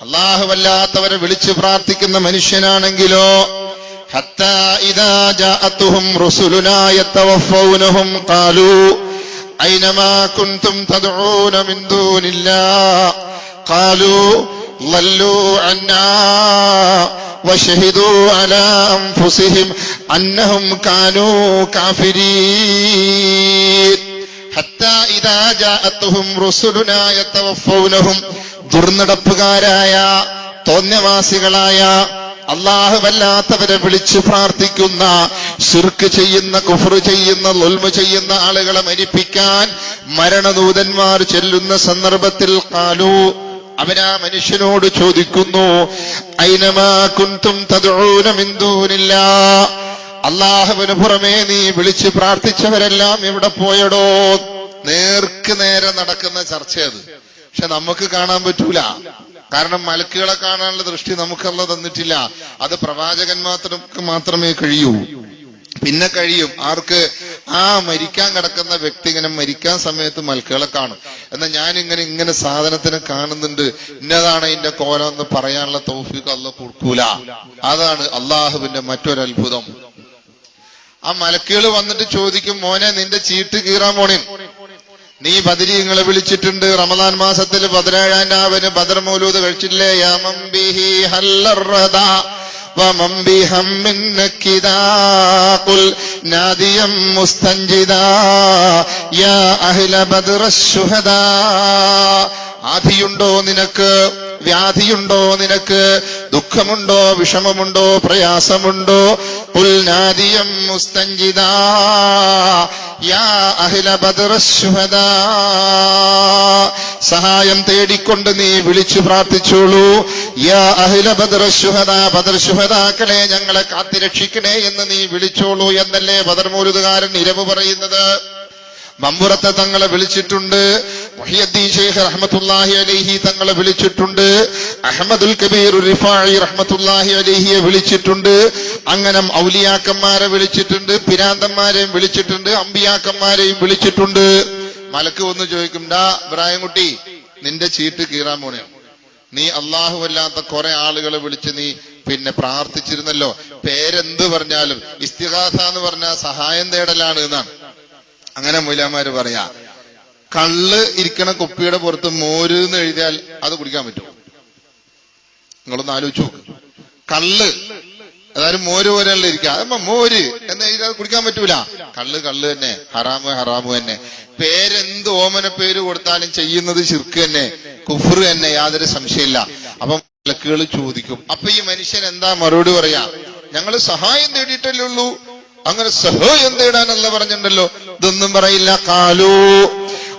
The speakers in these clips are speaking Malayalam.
അള്ളാഹുവല്ലാത്തവരെ വിളിച്ചു പ്രാർത്ഥിക്കുന്ന മനുഷ്യനാണെങ്കിലോ ഹത്താ ഇതാ ജാഅത്തുഹും റുസുലുനാ യതവഫൗനഹും ദുർനടപ്പുകാരായ തോന്യവാസികളായ അള്ളാഹുവല്ലാത്തവരെ വിളിച്ചു പ്രാർത്ഥിക്കുന്ന ശിർക്ക് ചെയ്യുന്ന കുഫർ ചെയ്യുന്ന ലുൽമ ചെയ്യുന്ന ആളുകളെ മരിപ്പിക്കാൻ മരണദൂതന്മാർ ചെല്ലുന്ന സന്ദർഭത്തിൽ കാലു അവരാ മനുഷ്യനോട് ചോദിക്കുന്നു ഐനമാ കുന്തും അള്ളാഹുവിന് പുറമേ നീ വിളിച്ച് പ്രാർത്ഥിച്ചവരെല്ലാം ഇവിടെ പോയടോ. നേർക്ക് നേരെ നടക്കുന്ന ചർച്ചയത്. പക്ഷെ നമുക്ക് കാണാൻ പറ്റൂല. കാരണം മലക്കുകളെ കാണാനുള്ള ദൃഷ്ടി നമുക്കല്ല തന്നിട്ടില്ല. അത് പ്രവാചകൻ പ്രവാചകന്മാർക്ക് മാത്രമേ കഴിയൂ. പിന്നെ കഴിയും. ആർക്ക്? ആ മരിക്കാൻ കിടക്കുന്ന വ്യക്തി ഇങ്ങനെ മരിക്കാൻ സമയത്ത് മലക്കുകളെ കാണും. എന്നാൽ ഞാൻ ഇങ്ങനെ ഇങ്ങനെ സാധനത്തിനെ കാണുന്നുണ്ട്. ഇന്നതാണ് അതിന്റെ കോലം എന്ന് പറയാനുള്ള തൗഫീഖ് അല്ല കൊടുക്കൂല. അതാണ് അള്ളാഹുവിന്റെ മറ്റൊരു അത്ഭുതം. ആ മലക്കുകൾ വന്നിട്ട് ചോദിക്കും മോനെ നിന്റെ ചീട്ട് കീറാൻ പോണേ. നീ ബദരീങ്ങളെ വിളിച്ചിട്ടുണ്ട്. റമദാൻ മാസത്തിൽ ബദരാഴാനാവന് രാവിന് ബദർ മൗലൂദ് കഴിച്ചില്ലേ ആധിയുണ്ടോ നിനക്ക്? വ്യാധിയുണ്ടോ നിനക്ക്? ദുഃഖമുണ്ടോ? വിഷമമുണ്ടോ? പ്രയാസമുണ്ടോ? പുൽനാദിയം നാദിയം മുസ്തൻജിദാ. യാ അഹ്ല ബദ്ർ ശുഹദാ സഹായം തേടിക്കൊണ്ട് നീ വിളിച്ചു പ്രാർത്ഥിച്ചോളൂ. യാ അഹ്ല ബദ്ർ ശുഹദാ ബദർ ശുഹദാക്കളെ ഞങ്ങളെ കാത്തിരക്ഷിക്കണേ എന്ന് നീ വിളിച്ചോളൂ എന്നല്ലേ ബദർമൂരുതുകാരൻ ഇരവ് പറയുന്നത്? മമ്പുറത്തെ തങ്ങളെ വിളിച്ചിട്ടുണ്ട്. മുഹിയദ്ദീൻ ഷെയ്ഖ് റഹ്മത്തുല്ലാഹി അലൈഹി തങ്ങളെ വിളിച്ചിട്ടുണ്ട്. അഹമ്മദുൽ കബീർ റിഫായി റഹ്മത്തുല്ലാഹി അലൈഹിയെ വിളിച്ചിട്ടുണ്ട്. അങ്ങനെ ഔലിയാക്കന്മാരെ വിളിച്ചിട്ടുണ്ട് പിരാന്തന്മാരെയും വിളിച്ചിട്ടുണ്ട് അമ്പിയാക്കന്മാരെയും വിളിച്ചിട്ടുണ്ട്. മലക്ക് വന്ന് ചോദിക്കും ഡാ ഇബ്രാഹിംകുട്ടി നിന്റെ ചീട്ട് കീറാൻ പോണേ. നീ അള്ളാഹു അല്ലാത്ത കുറെ ആളുകളെ വിളിച്ച് നീ പിന്നെ പ്രാർത്ഥിച്ചിരുന്നല്ലോ. പേരെന്ത് പറഞ്ഞാലും ഇസ്തിഹാസ എന്ന് പറഞ്ഞാൽ സഹായം തേടലാണ് എന്നാണ്. അങ്ങനെ മൂലാമാര് പറയാ കള്ള് ഇരിക്കണ കുപ്പിയുടെ പുറത്ത് മോര് എന്ന് എഴുതിയാൽ അത് കുടിക്കാൻ പറ്റുമോ നിങ്ങളൊന്ന് ആലോചിച്ചു നോക്ക്. കള്ള് അതായത് മോര് പോലെയല്ല ഇരിക്കുക. അമ്മ മോര്? എന്ന് എഴുതിയാൽ കുടിക്കാൻ പറ്റൂല. കള്ള് കള്ള് തന്നെ ഹറാമ് ഹറാമ് തന്നെ. പേരെന്ത് ഓമന പേര് കൊടുത്താലും ചെയ്യുന്നത് ശിർക്ക് തന്നെ. കുഫർ തന്നെ യാതൊരു സംശയമില്ല. അപ്പം വിലക്കുകൾ ചോദിക്കും. അപ്പൊ ഈ മനുഷ്യൻ എന്താ മറുപടി പറയാ? ഞങ്ങൾ സഹായം തേടിയിട്ടല്ലേ ഉള്ളൂ. അങ്ങനെ സഹായം തേടാനല്ല പറഞ്ഞിട്ടുണ്ടല്ലോ. ഇതൊന്നും പറയില്ല. കാലു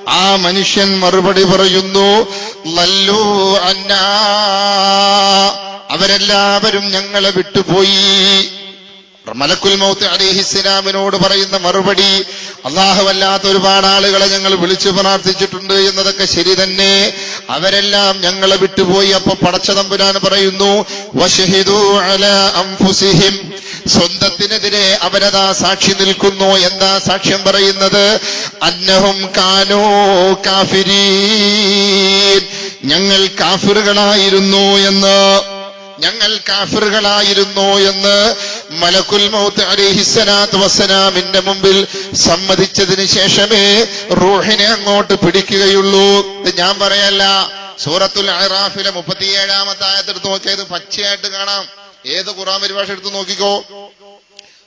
ആ മനുഷ്യൻ മറുപടി പറയുന്നു ലല്ലു അന്ന. അവരെല്ലാവരും ഞങ്ങളെ വിട്ടുപോയി. മലക്കുൽ മൗത്ത് അലിഹിസ്ലാമിനോട് പറയുന്ന മറുപടി അള്ളാഹുവല്ലാത്ത ഒരുപാട് ആളുകളെ ഞങ്ങൾ വിളിച്ചു പ്രാർത്ഥിച്ചിട്ടുണ്ട് എന്നതൊക്കെ ശരി തന്നെ. അവരെല്ലാം ഞങ്ങളെ വിട്ടുപോയി. അപ്പൊ പടച്ചതമ്പുരാൻ പറയുന്നു വശഹിദു അല അംഫുസിഹിം. സ്വന്തത്തിനെതിരെ അവരതാ സാക്ഷി നിൽക്കുന്നു. എന്താ സാക്ഷ്യം പറയുന്നത്? അന്നഹും കാനോ കാഫിരീൻ. ഞങ്ങൾ കാഫിറുകളായിരുന്നു എന്ന്. ഞങ്ങൾ കാഫിറുകളായിരുന്നു എന്ന് മലക്കുൽ മൗത്ത് അലിഹിസ്സലാത്ത് വസനാമിന്റെ മുമ്പിൽ സമ്മതിച്ചതിന് ശേഷമേ റൂഹിനെ അങ്ങോട്ട് പിടിക്കുകയുള്ളൂ. ഞാൻ പറയല്ല. സൂറത്തുൽ അഹ്റാഫിലെ മുപ്പത്തിയേഴാമത്തെ ആയത്തെടുത്ത് നോക്കിയത് പച്ചയായിട്ട് കാണാം. ഏത് ഖുറാൻ പരിഭാഷ എടുത്ത് നോക്കിക്കോ?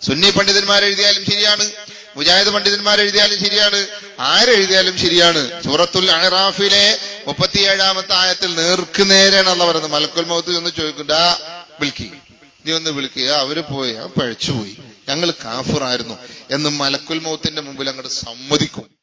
സുന്നി പണ്ഡിതന്മാർ എഴുതിയാലും ശരിയാണ്. മുജാഹിദ് പണ്ഡിതന്മാർ എഴുതിയാലും ശരിയാണ്. ആരെഴുതിയാലും ശരിയാണ്. സൂറത്തുൽ അഹ്റാഫിലെ മുപ്പത്തിയേഴാമത്തെ ആയത്തിൽ നേർക്ക് അല്ല പറയുന്നത്. മലക്കുൽ മൗത്ത് ഒന്ന് ചോദിക്കണ്ട വിളിക്കി. നീ ഒന്ന് വിളിക്കുക അവർ പോയി. പഴച്ചുപോയി. ഞങ്ങൾ കാഫിറായിരുന്നു. എന്ന് മലക്കുൽ മൗത്തിന്റെ മുമ്പിൽ അങ്ങോട്ട് സമ്മതിക്കും.